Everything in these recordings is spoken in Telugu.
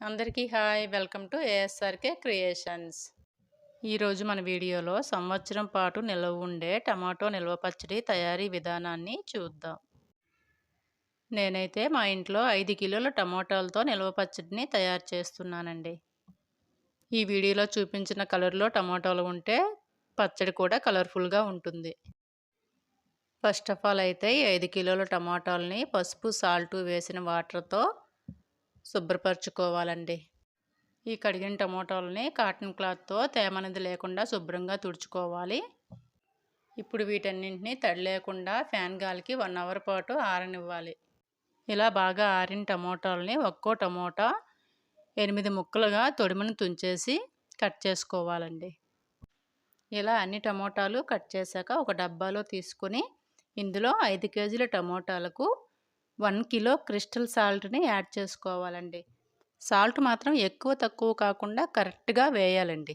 అందరికీ hi. Welcome to ASRK creations. ఈరోజు మన వీడియోలో సంవత్సరం పాటు నిల్వ ఉండే టమాటో నిల్వ పచ్చడి తయారీ విధానాన్ని చూద్దాం. నేనైతే మా ఇంట్లో ఐదు కిలోల టమాటాలతో నిల్వ పచ్చడిని తయారు చేస్తున్నానండి. ఈ వీడియోలో చూపించిన కలర్లో టమాటాలు ఉంటే పచ్చడి కూడా కలర్ఫుల్గా ఉంటుంది. ఫస్ట్ ఆఫ్ ఆల్ అయితే ఐదు కిలోల టమాటాలని పసుపు సాల్టు వేసిన వాటర్తో శుభ్రపరచుకోవాలండి. ఈ కడిగిన టమోటాలని కాటన్ క్లాత్తో తేమనది లేకుండా శుభ్రంగా తుడుచుకోవాలి. ఇప్పుడు వీటన్నింటినీ తడి లేకుండా ఫ్యాన్ గాలికి వన్ అవర్ పాటు ఆరనివ్వాలి. ఇలా బాగా ఆరిన టమోటాలని ఒక్కో టమోటా ఎనిమిది ముక్కలుగా తొడిమను తుంచేసి కట్ చేసుకోవాలండి. ఇలా అన్ని టమోటాలు కట్ చేశాక ఒక డబ్బాలో తీసుకొని ఇందులో ఐదు కేజీల టమోటాలకు వన్ కిలో క్రిస్టల్ సాల్ట్ని యాడ్ చేసుకోవాలండి. సాల్ట్ మాత్రం ఎక్కువ తక్కువ కాకుండా కరెక్ట్గా వేయాలండి.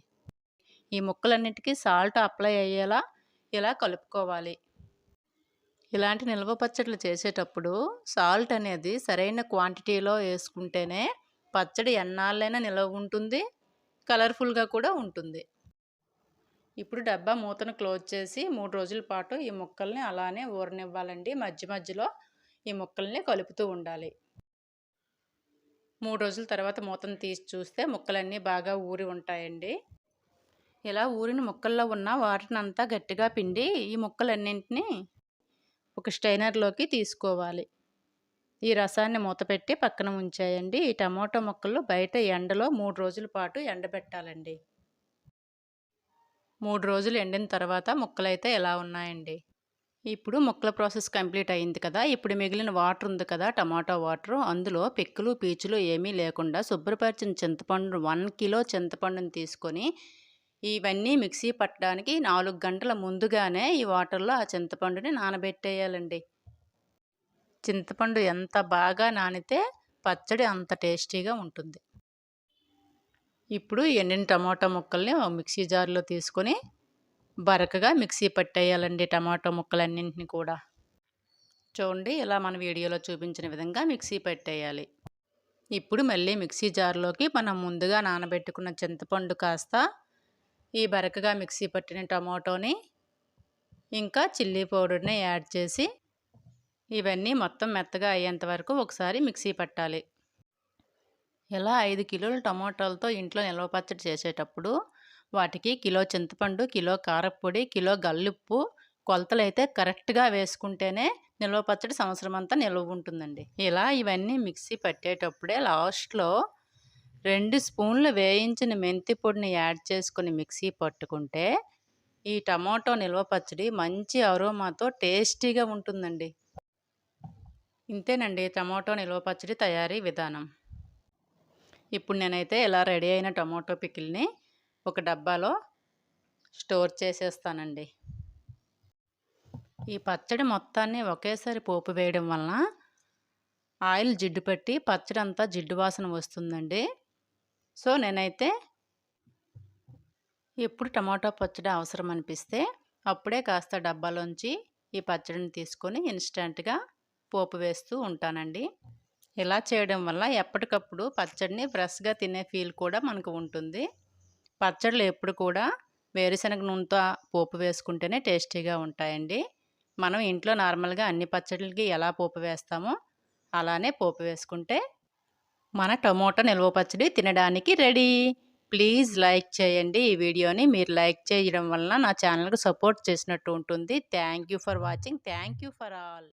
ఈ ముక్కలన్నిటికీ సాల్ట్ అప్లై అయ్యేలా ఇలా కలుపుకోవాలి. ఇలాంటి నిల్వ పచ్చళ్ళు చేసేటప్పుడు సాల్ట్ అనేది సరైన క్వాంటిటీలో వేసుకుంటేనే పచ్చడి ఎన్నాళ్ళైనా నిల్వ ఉంటుంది కలర్ఫుల్గా కూడా ఉంటుంది. ఇప్పుడు డబ్బా మూతను క్లోజ్ చేసి మూడు రోజుల పాటు ఈ ముక్కల్ని అలానే ఊరనివ్వాలండి. మధ్య మధ్యలో ఈ ముక్కల్ని కలుపుతూ ఉండాలి. మూడు రోజుల తర్వాత మూతను తీసి చూస్తే ముక్కలన్నీ బాగా ఊరి ఉంటాయండి. ఇలా ఊరిన ముక్కల్లో ఉన్న వాటిని అంతా గట్టిగా పిండి ఈ ముక్కలన్నింటినీ ఒక స్టైనర్లోకి తీసుకోవాలి. ఈ రసాన్ని మూతపెట్టి పక్కన ఉంచాయండి. ఈ టమోటా ముక్కలు బయట ఎండలో మూడు రోజుల పాటు ఎండబెట్టాలండి. మూడు రోజులు ఎండిన తర్వాత ముక్కలైతే ఎలా ఉన్నాయండి? ఇప్పుడు ముక్కల ప్రాసెస్ కంప్లీట్ అయింది కదా. ఇప్పుడు మిగిలిన వాటర్ ఉంది కదా టమాటో వాటర్. అందులో పెక్కులు పీచులు ఏమీ లేకుండా శుభ్రపరిచిన చింతపండు వన్ కిలో చింతపండుని తీసుకొని ఇవన్నీ మిక్సీ పట్టడానికి నాలుగు గంటల ముందుగానే ఈ వాటర్లో ఆ చింతపండుని నానబెట్టేయాలండి. చింతపండు ఎంత బాగా నానితే పచ్చడి అంత టేస్టీగా ఉంటుంది. ఇప్పుడు ఎండిన టమాటా ముక్కల్ని మిక్సీ జార్లో తీసుకొని బరకగా మిక్సీ పట్టేయాలండి టమాటో ముక్కలన్నింటినీ కూడా. చూడండి ఇలా మన వీడియోలో చూపించిన విధంగా మిక్సీ పెట్టేయాలి. ఇప్పుడు మళ్ళీ మిక్సీ జార్లోకి మనం ముందుగా నానబెట్టుకున్న చింతపండు కాస్త ఈ బరకగా మిక్సీ పట్టిన టమాటోని ఇంకా చిల్లీ పౌడర్ని యాడ్ చేసి ఇవన్నీ మొత్తం మెత్తగా అయ్యేంత వరకు ఒకసారి మిక్సీ పట్టాలి. ఇలా ఐదు కిలోల టమాటాలతో ఇంట్లో నిల్వ పచ్చడి చేసేటప్పుడు వాటికి కిలో చింతపండు కిలో కారపొడి కిలో గల్లుప్పు కొలతలు అయితే కరెక్ట్గా వేసుకుంటేనే నిల్వ పచ్చడి సంవత్సరం అంతా నిల్వ ఉంటుందండి. ఇలా ఇవన్నీ మిక్సీ పట్టేటప్పుడే లాస్ట్లో రెండు స్పూన్లు వేయించిన మెంతి పొడిని యాడ్ చేసుకుని మిక్సీ పట్టుకుంటే ఈ టమాటో నిల్వ పచ్చడి మంచి అరోమాతో టేస్టీగా ఉంటుందండి. ఇంతేనండి టమాటో నిల్వ పచ్చడి తయారీ విధానం. ఇప్పుడు నేనైతే ఇలా రెడీ అయిన టమాటో పికిల్ని ఒక డబ్బాలో స్టోర్ చేసేస్తానండి. ఈ పచ్చడి మొత్తాన్ని ఒకేసారి పోపు వేయడం వలన ఆయిల్ జిడ్డు పెట్టి పచ్చడి అంతా జిడ్డు వాసన వస్తుందండి. సో నేనైతే ఎప్పుడు టమాటో పచ్చడి అవసరం అనిపిస్తే అప్పుడే కాస్త డబ్బాలోంచి ఈ పచ్చడిని తీసుకొని ఇన్స్టెంట్గా పోపు వేస్తూ ఉంటానండి. ఇలా చేయడం వల్ల ఎప్పటికప్పుడు పచ్చడిని ఫ్రెష్గా తినే ఫీల్ కూడా మనకు ఉంటుంది. పచ్చళ్ళు ఎప్పుడు కూడా వేరుశనగ నూనెతో పోపు వేసుకుంటేనే టేస్టీగా ఉంటాయండి. మనం ఇంట్లో నార్మల్గా అన్ని పచ్చళ్ళకి ఎలా పోపు వేస్తామో అలానే పోపు వేసుకుంటే మన టమోటా నిల్వ పచ్చడి తినడానికి రెడీ. ప్లీజ్ లైక్ చేయండి. ఈ వీడియోని మీరు లైక్ చేయడం వలన నా ఛానల్కి సపోర్ట్ చేసినట్టు ఉంటుంది. Thank for watching. Thank for all.